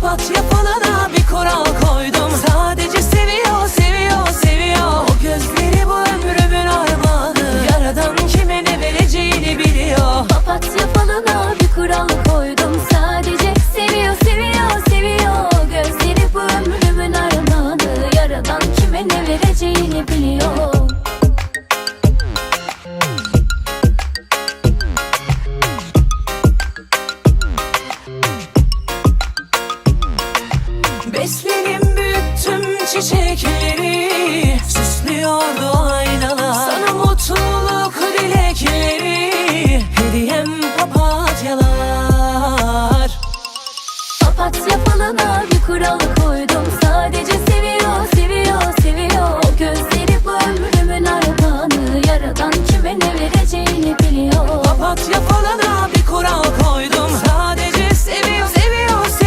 Papatya falana bir kural koydum. Sadece seviyor, seviyor, seviyor. O gözleri bu ömrümün armağanı. Yaradan kime ne vereceğini biliyor. Papatya falına bir kural koydum. Sadece seviyor seviyor seviyor. Gözleri bu ömrümün armağanı. Yaradan kime ne vereceğini biliyor Besledim büyüttüm çiçekleri Süslüyordu aynalar. Sana mutluluk dilekleri Hediyem papatyalar. Papatya falına bir kural koydum Sadece